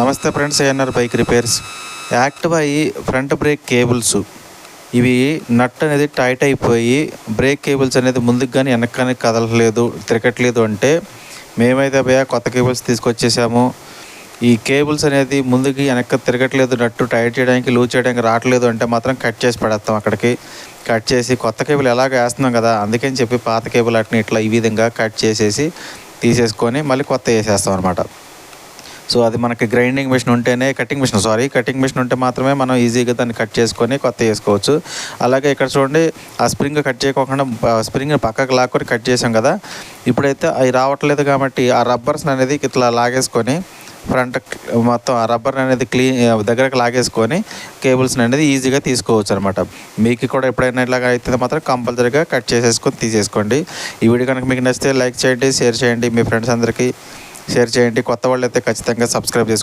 నమస్తే friends ANR bike repairs active అయ్యి front brake cables ఇవి నట్ అనేది టైట్ అయిపోయి బ్రేక్ కేబుల్స్ అనేది ముందుకు కానీ వెనక్కి కానీ కదలలేదు తిరగట్లేదు అంటే మేమైతే భయ కొత్త కేబుల్స్ తీసుకొచ్చేసాము. ఈ కేబుల్స్ అనేది ముందుకి వెనక్కి తిరగట్లేదు నట్టు టైట్ చేయడానికి లూజ్ చేయడానికి రావట్లేదు అంటే మాత్రం కట్ చేసి పడేస్తాం అక్కడికి. కట్ చేసి కొత్త కేబుల్ ఎలాగ వేస్తున్నాం కదా అందుకని చెప్పి పాత కేబుల్ అట్ని ఇట్లా ఈ విధంగా కట్ చేసేసి తీసేసుకొని మళ్ళీ కొత్త వేసేస్తాం అనమాట సో అది మనకి గ్రైండింగ్ మిషన్ ఉంటేనే cutting machine sorry cutting machine ఉంటే మాత్రమే మనం ఈజీగా దాన్ని కట్ చేసుకొని కొత్త వేసుకోవచ్చు అలాగే ఇక్కడ చూడండి ఆ స్ప్రింగ్ కట్ చేయకోకుండా స్ప్రింగ్ పక్కకు లాక్కొని కట్ చేసాం కదా. ఇప్పుడైతే అవి రావట్లేదు కాబట్టి ఆ రబ్బర్స్ అనేది ఇట్లా లాగేసుకొని ఫ్రంట్ మొత్తం ఆ రబ్బర్ అనేది క్లీన్ దగ్గరకు లాగేసుకొని కేబుల్స్ అనేది ఈజీగా తీసుకోవచ్చు అనమాట మీకు కూడా ఎప్పుడైనా ఇలాగ అయితే మాత్రం కంపల్సరీగా కట్ చేసేసుకొని తీసేసుకోండి. ఈ వీడియో కనుక మీకు నచ్చితే లైక్ చేయండి షేర్ చేయండి. మీ ఫ్రెండ్స్ అందరికీ షేర్ చేయండి. కొత్త వాళ్ళు అయితే ఖచ్చితంగా సబ్స్క్రైబ్ చేసుకోండి.